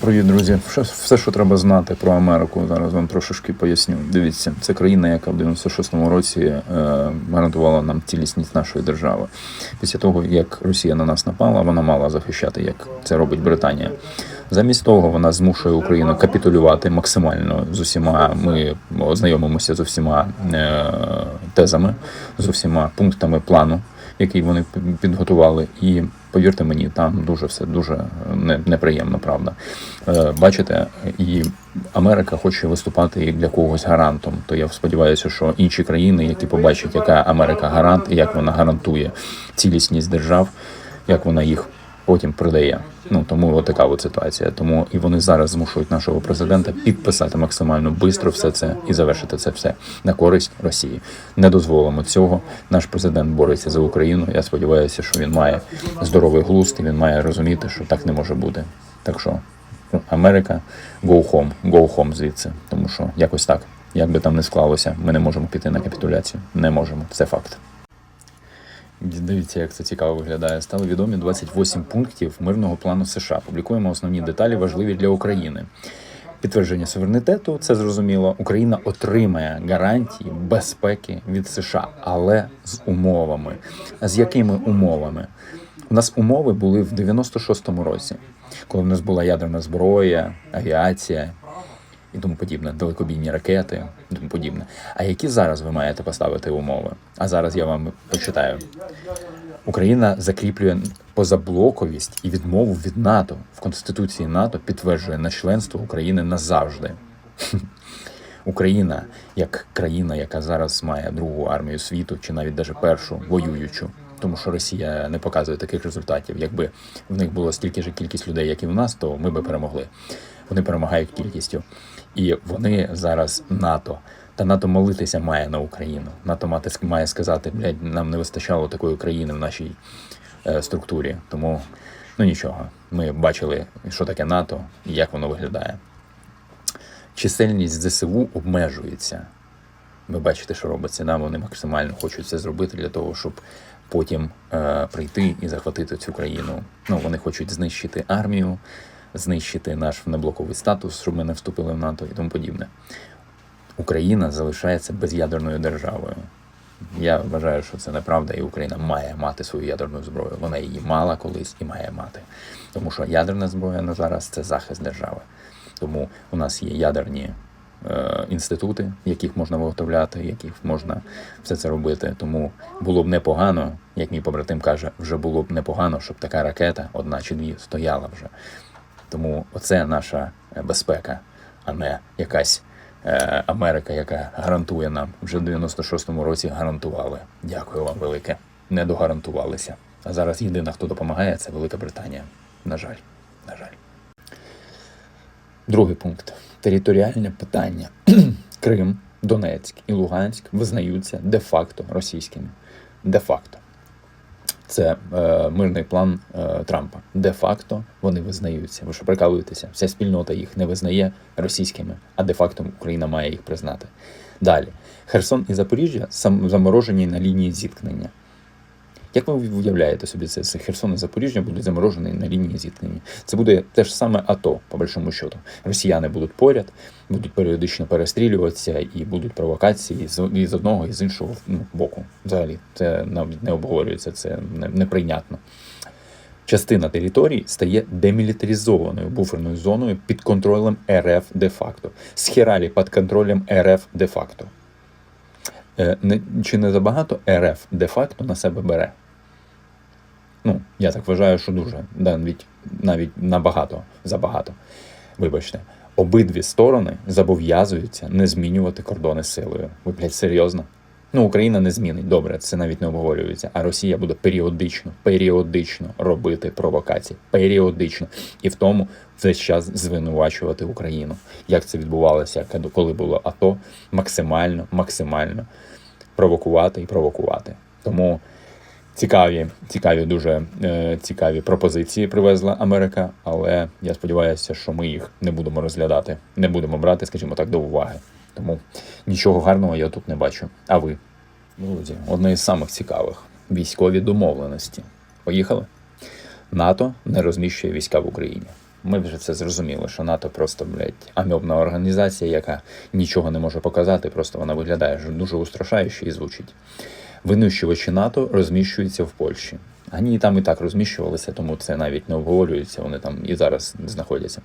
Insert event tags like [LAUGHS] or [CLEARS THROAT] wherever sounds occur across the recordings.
Привіт, друзі. Все, що треба знати про Америку, зараз вам трошечки поясню. Дивіться, це країна, яка в 96-му році е, гарантувала нам цілісність нашої держави. Після того, як Росія на нас напала, вона мала захищати, як це робить Британія. Замість того, вона змушує Україну капітулювати максимально з усіма. Ми ознайомимося з усіма е, тезами, з усіма пунктами плану, який вони підготували. І повірте мені, там дуже все дуже не- неприємно, правда. Е, Бачите, і Америка хоче виступати як для когось гарантом. То я сподіваюся, що інші країни, які побачать, яка Америка гарант і як вона гарантує цілісність держав, як вона їх потім продає. Ну тому от така от ситуація. Тому і вони зараз змушують нашого президента підписати максимально швидко все це і завершити це все на користь Росії. Не дозволимо цього. Наш президент бореться за Україну. Я сподіваюся, що він має здоровий глузд і він має розуміти, що так не може бути. Так що ну, Америка, go home, go home звідси, тому що якось так. Як би там не склалося, ми не можемо піти на капітуляцію. Не можемо. Це факт. Дивіться, як це цікаво виглядає. Стали відомі 28 пунктів мирного плану США. Публікуємо основні деталі, важливі для України. Підтвердження суверенітету, це зрозуміло. Україна отримає гарантії безпеки від США, але з умовами. З якими умовами? У нас умови були в 96-му році, коли в нас була ядерна зброя, авіація і тому подібне, далекобійні ракети і тому подібне. А які зараз ви маєте поставити умови? А зараз я вам почитаю. Україна закріплює позаблоковість і відмову від НАТО в Конституції НАТО підтверджує на членство України назавжди. [LAUGHS] Україна як країна, яка зараз має другу армію світу, чи навіть даже першу воюючу, тому що Росія не показує таких результатів. Якби в них було стільки ж кількість людей, як і в нас, то ми би перемогли. Вони перемагають кількістю, і вони зараз НАТО. Та НАТО молитися має на Україну. НАТО мати має сказати, блядь, нам не вистачало такої країни в нашій е, структурі. Тому ну нічого. Ми бачили, що таке НАТО і як воно виглядає. Чисельність ЗСУ обмежується. Ви бачите, що робиться. Да? Вони максимально хочуть це зробити для того, щоб потім е, прийти і захватити цю країну. Ну, вони хочуть знищити армію, знищити наш неблоковий статус, щоб ми не вступили в НАТО і тому подібне. Україна залишається безядерною державою. Я вважаю, що це неправда, і Україна має мати свою ядерну зброю. Вона її мала колись і має мати. Тому що ядерна зброя на зараз це захист держави. Тому у нас є ядерні е, інститути, яких можна виготовляти, яких можна все це робити. Тому було б непогано, як мій побратим каже, вже було б непогано, щоб така ракета, одна чи дві, стояла вже. Тому оце наша е, безпека, а не якась е, Америка, яка гарантує нам вже в 96-му році гарантували. Дякую вам велике. Не догарантувалися. А зараз єдина, хто допомагає, це Велика Британія. На жаль, на жаль. Другий пункт територіальне питання. [CLEARS THROAT] Крим, Донецьк і Луганськ визнаються де-факто російськими. Де-факто. Це е, мирний план е, Трампа. Де-факто вони визнаються. Ви що прикалуєтеся? Вся спільнота їх не визнає російськими, а де-факто Україна має їх признати. Далі. Херсон і Запоріжжя заморожені на лінії зіткнення. Як ви уявляєте собі це? Це Херсон і Запоріжжя будуть заморожені на лінії зіткнення. Це буде те ж саме АТО, по большому счету. Росіяни будуть поряд, будуть періодично перестрілюватися і будуть провокації і з одного і з іншого ну, боку. Взагалі, це навіть не обговорюється, це не- неприйнятно. Частина території стає демілітаризованою буферною зоною під контролем РФ де-факто. Схералі під контролем РФ де-факто. Е, не, чи не забагато РФ де-факто на себе бере? Ну, я так вважаю, що дуже. Навіть, навіть набагато забагато. Вибачте. Обидві сторони зобов'язуються не змінювати кордони силою. Ви, блядь, серйозно? Ну, Україна не змінить. Добре, це навіть не обговорюється. А Росія буде періодично, періодично робити провокації. Періодично. І в тому весь час звинувачувати Україну. Як це відбувалося, коли було АТО, максимально, максимально провокувати і провокувати. Тому цікаві, цікаві, дуже е, цікаві пропозиції привезла Америка, але я сподіваюся, що ми їх не будемо розглядати, не будемо брати, скажімо так, до уваги. Тому нічого гарного я тут не бачу. А ви? Друзі, одне із самих цікавих військові домовленості. Поїхали? НАТО не розміщує війська в Україні. Ми вже це зрозуміли, що НАТО просто, блядь, амьобна організація, яка нічого не може показати, просто вона виглядає дуже устрашающе і звучить. Винищувачі НАТО розміщуються в Польщі. Вони там і так розміщувалися, тому це навіть не обговорюється, вони там і зараз знаходяться.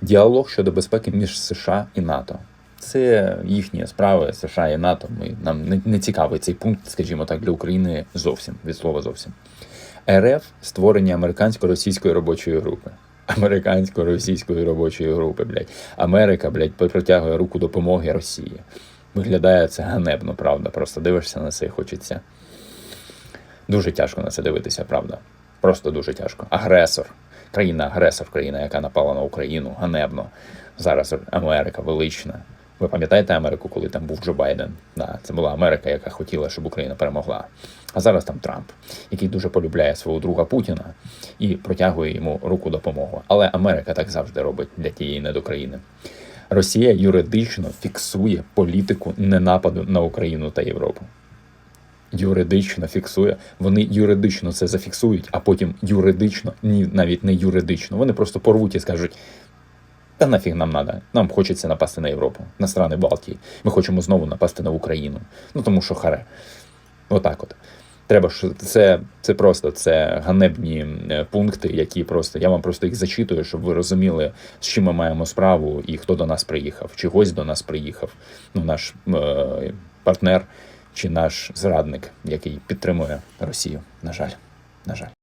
Діалог щодо безпеки між США і НАТО. Це їхні справи США і НАТО. Ми нам не, не цікавий цей пункт, скажімо так, для України зовсім від слова зовсім. РФ створення американсько-російської робочої групи. Американсько-російської робочої групи, блядь. Америка, блядь, протягує руку допомоги Росії. Виглядає це ганебно, правда. Просто дивишся на це і хочеться. Дуже тяжко на це дивитися, правда. Просто дуже тяжко. Агресор. Країна-агресор, країна, яка напала на Україну, ганебно. Зараз Америка велична. Ви пам'ятаєте Америку, коли там був Джо Байден? Да, це була Америка, яка хотіла, щоб Україна перемогла. А зараз там Трамп, який дуже полюбляє свого друга Путіна і протягує йому руку допомоги. Але Америка так завжди робить для тієї недокраїни. Росія юридично фіксує політику ненападу на Україну та Європу. Юридично фіксує. Вони юридично це зафіксують, а потім юридично, ні, навіть не юридично. Вони просто порвуть і скажуть: та нафіг нам надо. Нам хочеться напасти на Європу, на страни Балтії. Ми хочемо знову напасти на Україну. Ну тому що харе. Отак от. Треба ж це, це просто це ганебні е, пункти, які просто я вам просто їх зачитую, щоб ви розуміли, з чим ми маємо справу і хто до нас приїхав, чи гость до нас приїхав. Ну, наш е, партнер чи наш зрадник, який підтримує Росію. На жаль, на жаль.